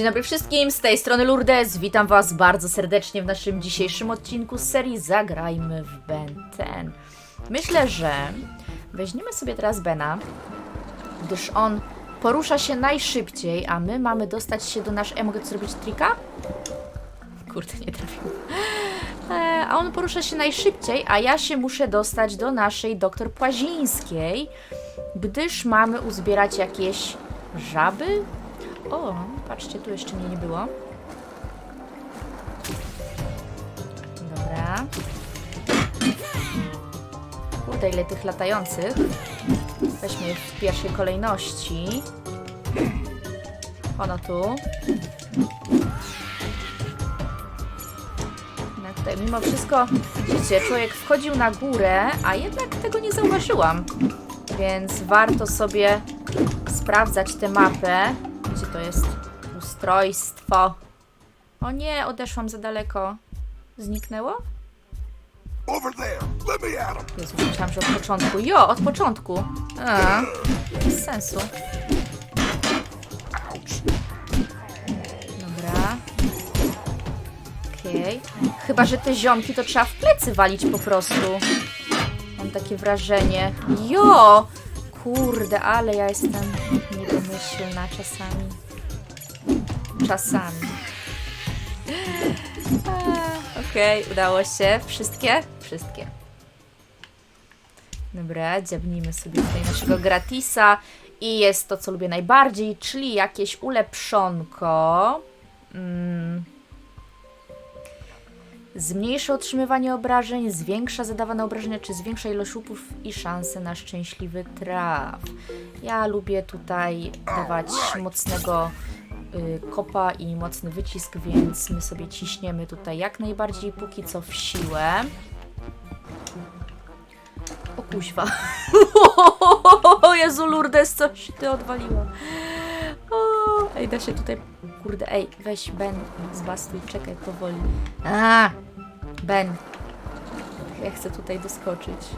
Dzień dobry wszystkim, z tej strony Lourdes. Witam Was bardzo serdecznie w naszym dzisiejszym odcinku z serii Zagrajmy w Ben 10. Myślę, że weźmiemy sobie teraz Bena, gdyż on porusza się najszybciej, a my mamy dostać się do naszej... E, mogę zrobić trika? Kurde, nie trafił. E, a on porusza się najszybciej, a ja się muszę dostać do naszej doktor Płazińskiej, gdyż mamy uzbierać jakieś żaby? O, patrzcie, tu jeszcze mnie nie było. Dobra. Kurde, ile tych latających. Weźmy w pierwszej kolejności. Ono tu. No tutaj mimo wszystko, widzicie, człowiek wchodził na górę, a jednak tego nie zauważyłam. Więc warto sobie sprawdzać tę mapę. Gdzie to jest? Ustrojstwo. O nie, odeszłam za daleko. Zniknęło? Over there. Let me at him. Jezu, myślałam, że od początku. Jo, od początku. A, bez sensu. Dobra. Okej. Chyba, że te ziomki to trzeba w plecy walić po prostu. Mam takie wrażenie. Jo! Kurde, ale ja jestem niedomyślna czasami. Czasami. Okej, udało się. Wszystkie? Wszystkie. Dobra, dziabnijmy sobie tutaj naszego gratisa. I jest to, co lubię najbardziej, czyli jakieś ulepszonko. Mm. Zmniejsza otrzymywanie obrażeń, zwiększa zadawane obrażenia, czy zwiększa ilość łupów i szanse na szczęśliwy traf. Ja lubię tutaj dawać mocnego y, kopa i mocny wycisk, więc my sobie ciśniemy tutaj jak najbardziej póki co w siłę. O kuźwa. Jezu Lourdes, coś ty odwaliła. Ej, da się tutaj... Kurde, ej, weź Ben, zbastuj, czekaj powoli. A, Ben. Ja chcę tutaj doskoczyć.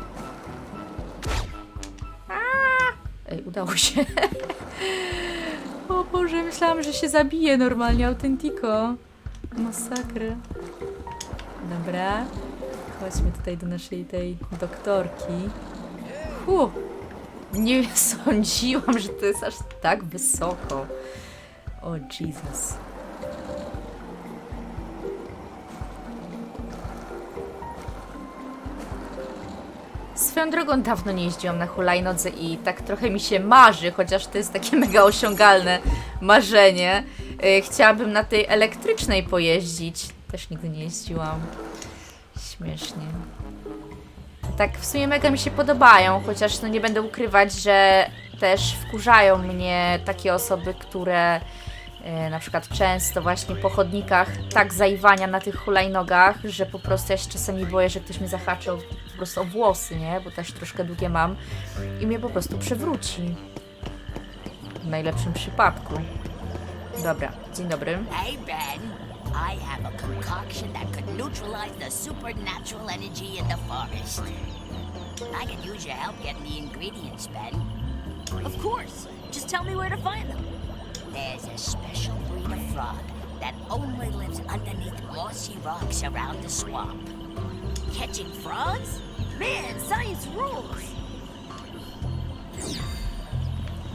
A, ej, udało się. O Boże, myślałam, że się zabije normalnie, autentiko. Masakra. Dobra. Chodźmy tutaj do naszej tej doktorki. Hu! Nie sądziłam, że to jest aż tak wysoko. O Jesus. Swoją drogą dawno nie jeździłam na hulajnodze i tak trochę mi się marzy, chociaż to jest takie mega osiągalne marzenie. Yy, Chciałabym na tej elektrycznej pojeździć. Też nigdy nie jeździłam. Śmiesznie. Tak, w sumie mega mi się podobają, chociaż no nie będę ukrywać, że też wkurzają mnie takie osoby, które na przykład często właśnie po chodnikach tak zaiwania na tych hulajnogach, że po prostu ja się czasami boję, że ktoś mnie zahaczy o, po prostu o włosy, nie? Bo też troszkę długie mam i mnie po prostu przewróci. W najlepszym przypadku. Dobra, dzień dobry. Hey, Ben. I have a concoction that could neutralize the supernatural energy in the forest. I could use your help getting the ingredients, Ben. Of course. Just tell me where to find them. There's a special breed of frog that only lives underneath mossy rocks around the swamp. Catching frogs? Man, science rules.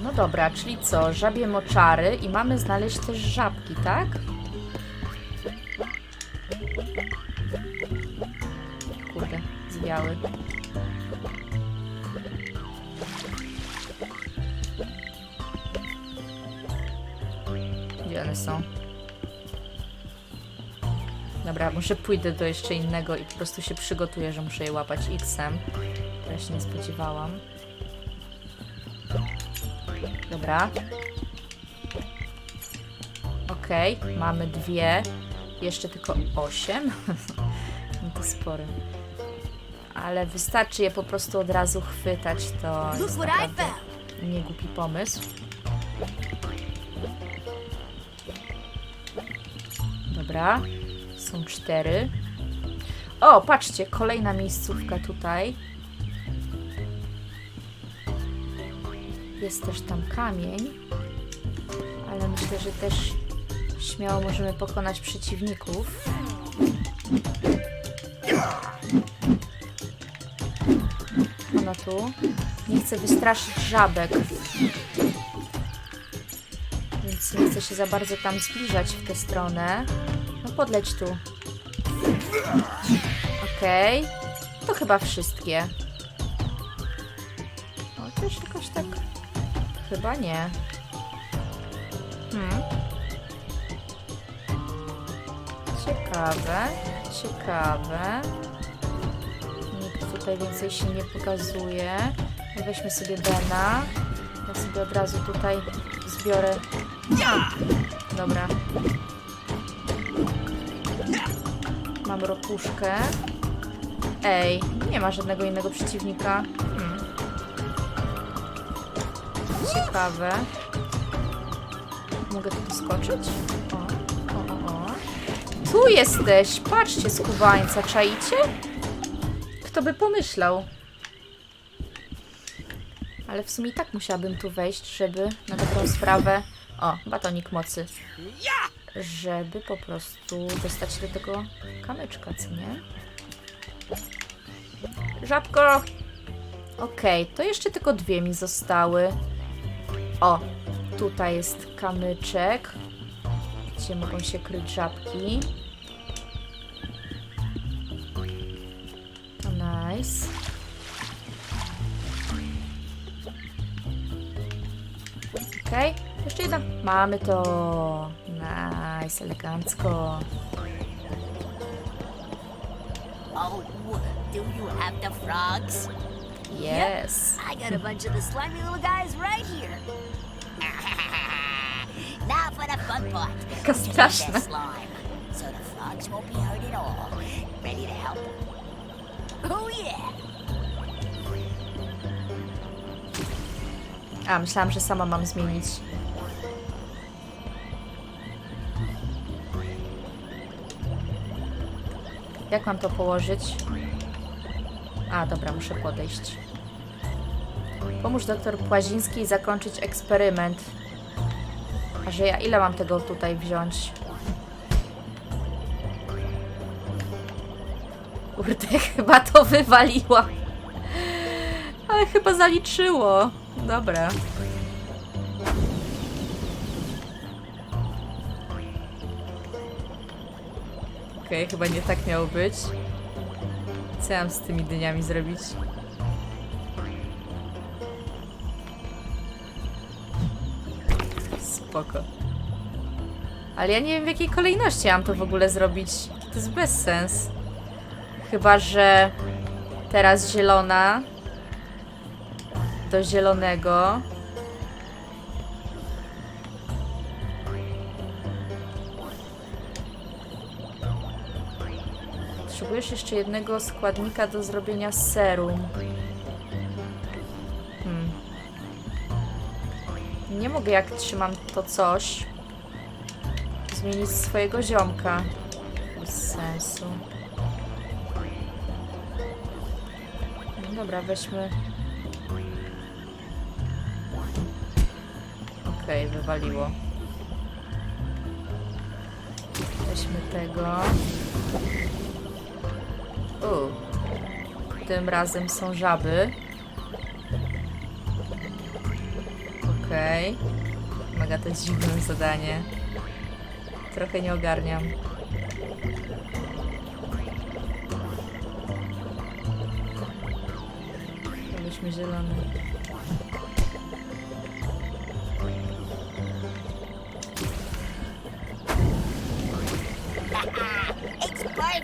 No dobra, czyli co? Żabie moczary i mamy znaleźć też żabki, tak? Kurde, zwiały. Są? Dobra, może pójdę do jeszcze innego i po prostu się przygotuję, że muszę je łapać X-em. Ja się nie spodziewałam. Dobra. Okej, mamy dwie. Jeszcze tylko osiem. no to sporo. Ale wystarczy je po prostu od razu chwytać, to jest naprawdę nie głupi pomysł. Dobra, są cztery. O, patrzcie, kolejna miejscówka tutaj. Jest też tam kamień, ale myślę, że też Śmiało możemy pokonać przeciwników. Ona tu. Nie chcę wystraszyć żabek. Więc nie chcę się za bardzo tam zbliżać w tę stronę. Podleć tu. Okej. To chyba wszystkie. O, też jakoś tak... Chyba nie. Hmm. Ciekawe, ciekawe. Nikt tutaj więcej się nie pokazuje. Weźmy sobie Bena. Ja sobie od razu tutaj zbiorę. Dobra. Mam ropuszkę. Ej, nie ma żadnego innego przeciwnika. Hmm. Ciekawe. Mogę tu poskoczyć? O, o, o. Tu jesteś! Patrzcie, skubańca, czaicie? Kto by pomyślał? Ale w sumie i tak musiałabym tu wejść, żeby na dobrą sprawę... O, batonik mocy. Żeby po prostu dostać do tego kamyczka, co nie? Żabko! Okej, to jeszcze tylko dwie mi zostały. O, tutaj jest kamyczek, gdzie mogą się kryć żabki. To nice. Okej, jeszcze jedna. Mamy to. Nice, elegancko. Oh, do you have the frogs? Yes. I got a bunch of the slimy little guys right here. now for the fun part. Jaka Use straszna. slime, so the frogs won't be hurt at all. Ready to help? Oh yeah! A, myślałam, że sama mam zmienić. Jak mam to położyć? A, dobra, muszę podejść. Pomóż doktor Płazińskiej zakończyć eksperyment. A że ja ile mam tego tutaj wziąć? Kurde, chyba to wywaliła. Ale chyba zaliczyło. Dobra. Okej, chyba nie tak miało być. Co mam z tymi dyniami zrobić? Spoko. Ale ja nie wiem w jakiej kolejności mam to w ogóle zrobić. To jest bez sens. Chyba, że teraz zielona do zielonego. Potrzebujesz jeszcze jednego składnika do zrobienia serum. Hmm. Nie mogę, jak trzymam to coś, zmienić swojego ziomka. Bez sensu. No dobra, weźmy Okej, wywaliło. Weźmy tego. U. Tym razem są żaby. Okej. Mega to jest dziwne zadanie. Trochę nie ogarniam. Weźmy zielony.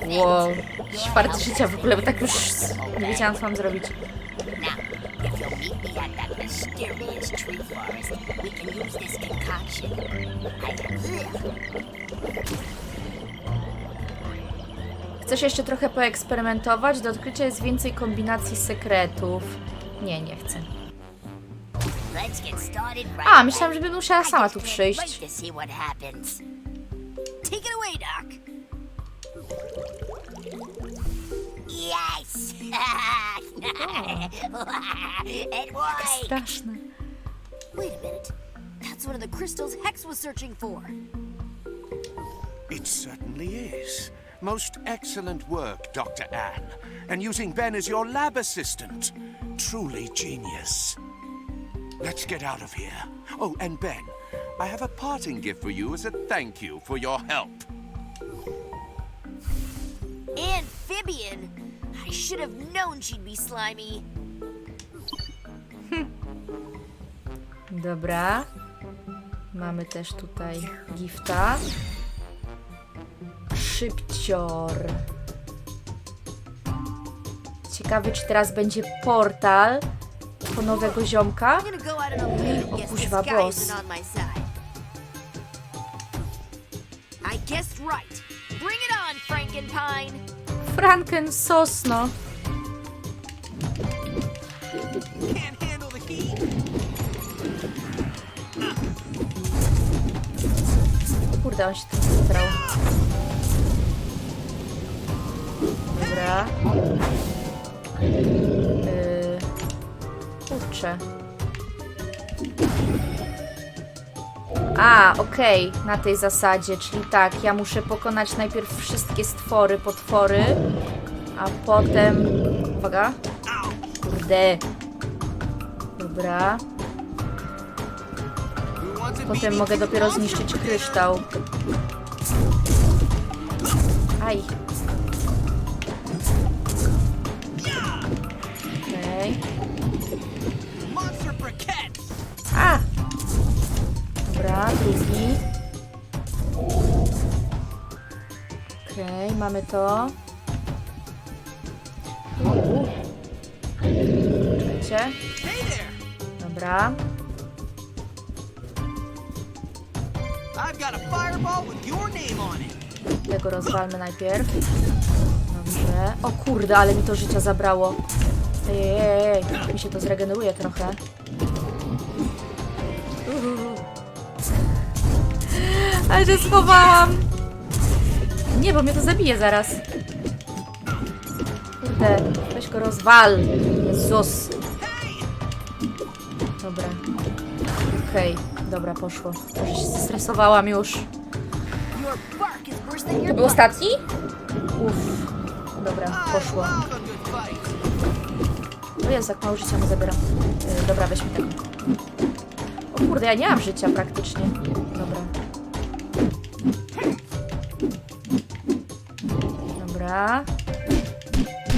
Wow, czwarte życia w ogóle, bo tak już nie wiedziałam, co mam zrobić. Chcesz jeszcze trochę poeksperymentować? Do odkrycia jest więcej kombinacji sekretów. Nie, nie chcę. A, myślałam, że będę musiała sama tu przyjść. Take it away, Doc. Yes! Oh. it worked! Straszne. Wait a minute. That's one of the crystals Hex was searching for. It certainly is. Most excellent work, Dr. Anne. And using Ben as your lab assistant. Truly genius. Let's get out of here. Oh, and Ben, I have a parting gift for you as a thank you for your help. Amphibian. I should have known she'd be slimy. Dobra. Mamy też tutaj gifta. Szybcior. Ciekawy, czy teraz będzie portal po nowego ziomka. I'm gonna go out on a limb and guess this kuźwa, guy boss. isn't on my side. I guessed right. Bring it on, Frankenpine. Franken Sosno. Can't handle the heat. Kurde, on się tu wybrał. Dobra. Yy, kurczę. A, okej, na tej zasadzie, czyli tak, ja muszę pokonać najpierw wszystkie stwory, potwory, a potem... Uwaga. Kurde. Dobra. Potem mogę dopiero zniszczyć kryształ. Aj. Mamy to. Czekajcie. Dobra. Tego rozwalmy najpierw. Dobrze. O kurde, ale mi to życia zabrało. Ej, ej, ej, ej. mi się to zregeneruje trochę. Ale się schowałam! Nie, bo mnie to zabije zaraz. Kurde, weź go rozwal. Jezus. Dobra. Okej, dobra, poszło. Może się zestresowałam już. To był ostatni? Uff. Dobra, poszło. love a good fight. O Jezu, jak mało życia mu zabieram. Yy, dobra, weźmy tego. O kurde, ja nie mam życia praktycznie. Dobra. Dobra.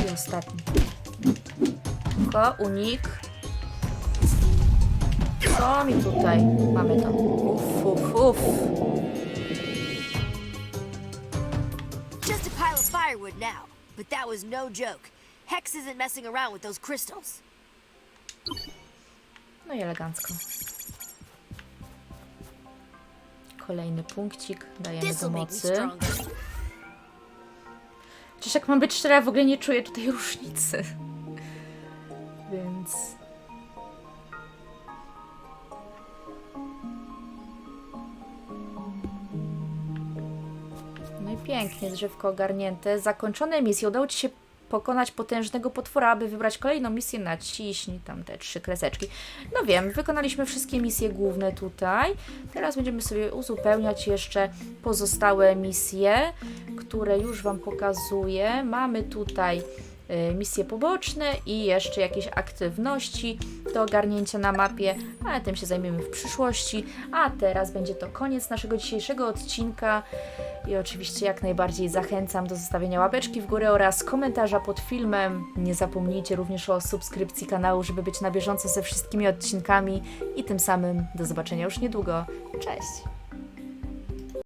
I ostatni. Tylko unik. Co mi tutaj? Mamy to. Uff, uff, uff. Just a pile of firewood now. But that was no joke. Hex isn't messing around with those crystals. No i elegancko. Kolejny punkcik. Dajemy do mocy. Chociaż jak mam być szczera, w ogóle nie czuję tutaj różnicy. Więc... No i pięknie, drzewko ogarnięte. Zakończone misje. Udało Ci się pokonać potężnego potwora, aby wybrać kolejną misję, naciśnij tam te trzy kreseczki. No wiem, wykonaliśmy wszystkie misje główne tutaj. Teraz będziemy sobie uzupełniać jeszcze pozostałe misje, które już Wam pokazuję. Mamy tutaj misje poboczne i jeszcze jakieś aktywności do ogarnięcia na mapie, ale tym się zajmiemy w przyszłości. A teraz będzie to koniec naszego dzisiejszego odcinka i oczywiście jak najbardziej zachęcam do zostawienia łapeczki w górę oraz komentarza pod filmem. Nie zapomnijcie również o subskrypcji kanału, żeby być na bieżąco ze wszystkimi odcinkami i tym samym do zobaczenia już niedługo. Cześć!